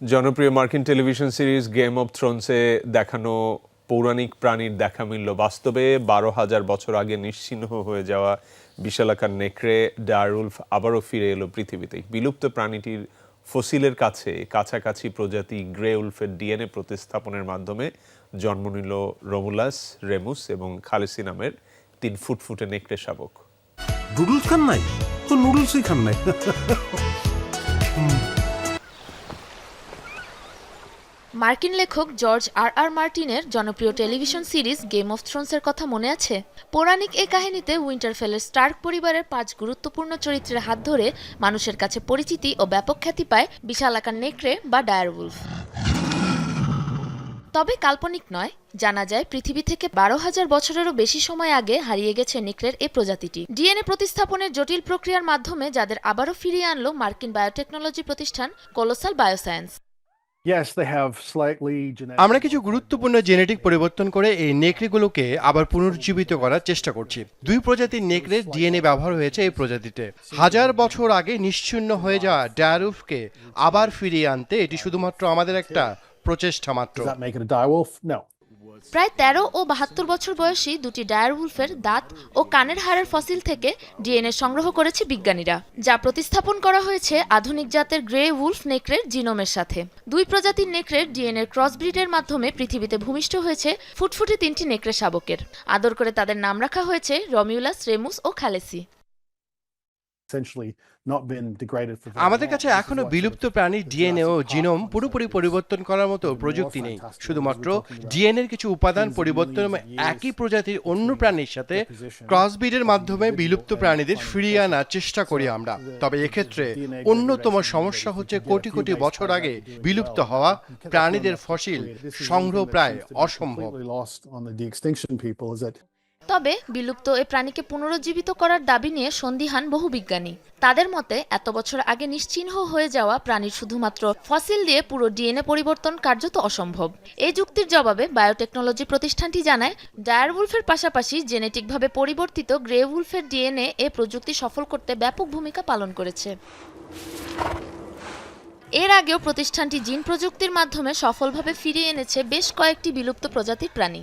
জনপ্রিয় মার্কিন television series game of থ্রোনসে দেখানো পৌরাণিক প্রাণীর দেখা মিলল। বাস্তবে বারো হাজার বছর আগে নিশ্চিহ্ন হয়ে যাওয়া বিশালাকার নেকড়ে ডারউলফ আবারও ফিরে এলো পৃথিবীতে বিলুপ্ত প্রাণীটির ফসিলের কাছে কাছাকাছি প্রজাতি গ্রে উলফের ডিএনএ প্রতিস্থাপনের মাধ্যমে জন্ম নিল রোমুলাস, রেমুস এবং খালেসি নামের তিন ফুটফুটে নেকড়ে শাবক। নুডলস খান নাই? তো নুডলসই খান নাই। মার্কিন লেখক জর্জ আর আর মার্টিনের জনপ্রিয় টেলিভিশন সিরিজ গেম অফ থ্রোনসের কথা মনে আছে। পৌরাণিক এই কাহিনীতে উইন্টারফেলের স্টার্ক পরিবারের পাঁচ গুরুত্বপূর্ণ চরিত্রের হাত ধরে মানুষের কাছে পরিচিতি ও ব্যাপক খ্যাতি পায় বিশালাকার নেকড়ে বা ডায়ারউলফ তবে কাল্পনিক নয়, জানা যায় পৃথিবী থেকে বারো হাজার বছরেরও বেশি সময় আগে হারিয়ে গেছে নেকড়ের এ প্রজাতিটি। ডিএনএ প্রতিস্থাপনের জটিল প্রক্রিয়ার মাধ্যমে যাদের আবারও ফিরিয়ে আনলো মার্কিন বায়োটেকনোলজি প্রতিষ্ঠান Colossal Bioscience. Yes, they have slightly genetic. আমরা কিছু গুরুত্বপূর্ণ জেনেটিক পরিবর্তন করে এই নেকড়েগুলোকে আবার পুনরুজ্জীবিত করার চেষ্টা করছি। দুই প্রজাতির নেকড়ের ডিএনএ ব্যবহার হয়েছে এই প্রজাতিতে। হাজার বছর আগে নিশ্চিন্ন হয়ে যাওয়া ডায়ারুফকে আবার ফিরিয়ে আনতে এটি শুধুমাত্র আমাদের একটা প্রচেষ্টা মাত্র। প্রায় তেরো ও বাহাত্তর বছর বয়সী দুটি ডায়ারউলফের দাঁত ও কানের হাড়ের ফসিল থেকে ডিএনএ সংগ্রহ করেছে বিজ্ঞানীরা, যা প্রতিস্থাপন করা হয়েছে আধুনিক জাতের গ্রে উলফ নেকড়ের জিনোমের সাথে। দুই প্রজাতির নেকড়ের ডিএনএ ক্রসব্রিডের মাধ্যমে পৃথিবীতে ভূমিষ্ঠ হয়েছে ফুটফুটে তিনটি নেকড়ে শাবকের। আদর করে তাদের নাম রাখা হয়েছে রমিউলাস, রেমুস ও খালেসি। essentially আমাদের কাছে এখনও বিলুপ্ত প্রাণীর ডিএনএ ও জিনোম পুরোপুরি পরিবর্তন করার মতো প্রযুক্তি নেই। শুধুমাত্র ডিএনএ কিছু উপাদান পরিবর্তন একই প্রজাতির অন্য প্রাণীর সাথে ক্রসবিডের মাধ্যমে বিলুপ্ত প্রাণীদের ফিরিয়ে আনার চেষ্টা করি আমরা। তবে এক্ষেত্রে অন্যতম সমস্যা হচ্ছে কোটি কোটি বছর আগে বিলুপ্ত হওয়া প্রাণীদের ফসিল সংগ্রহ প্রায় অসম্ভব। তবে বিলুপ্ত এ প্রাণীকে পুনরুজ্জীবিত করার দাবি নিয়ে সন্দিহান বহু বিজ্ঞানী। তাদের মতে, এত বছর আগে নিশ্চিহ্ন হয়ে যাওয়া প্রাণীর শুধুমাত্র ফসিল দিয়ে পুরো ডিএনএ পরিবর্তন কার্যত অসম্ভব। এই যুক্তির জবাবে বায়োটেকনোলজি প্রতিষ্ঠানটি জানায় ডায়ারউলফের পাশাপাশি জেনেটিকভাবে পরিবর্তিত গ্রে উলফের ডিএনএ এ প্রযুক্তি সফল করতে ব্যাপক ভূমিকা পালন করেছে। এর আগেও প্রতিষ্ঠানটি জিন প্রযুক্তির মাধ্যমে সফলভাবে ফিরিয়ে এনেছে বেশ কয়েকটি বিলুপ্ত প্রজাতির প্রাণী।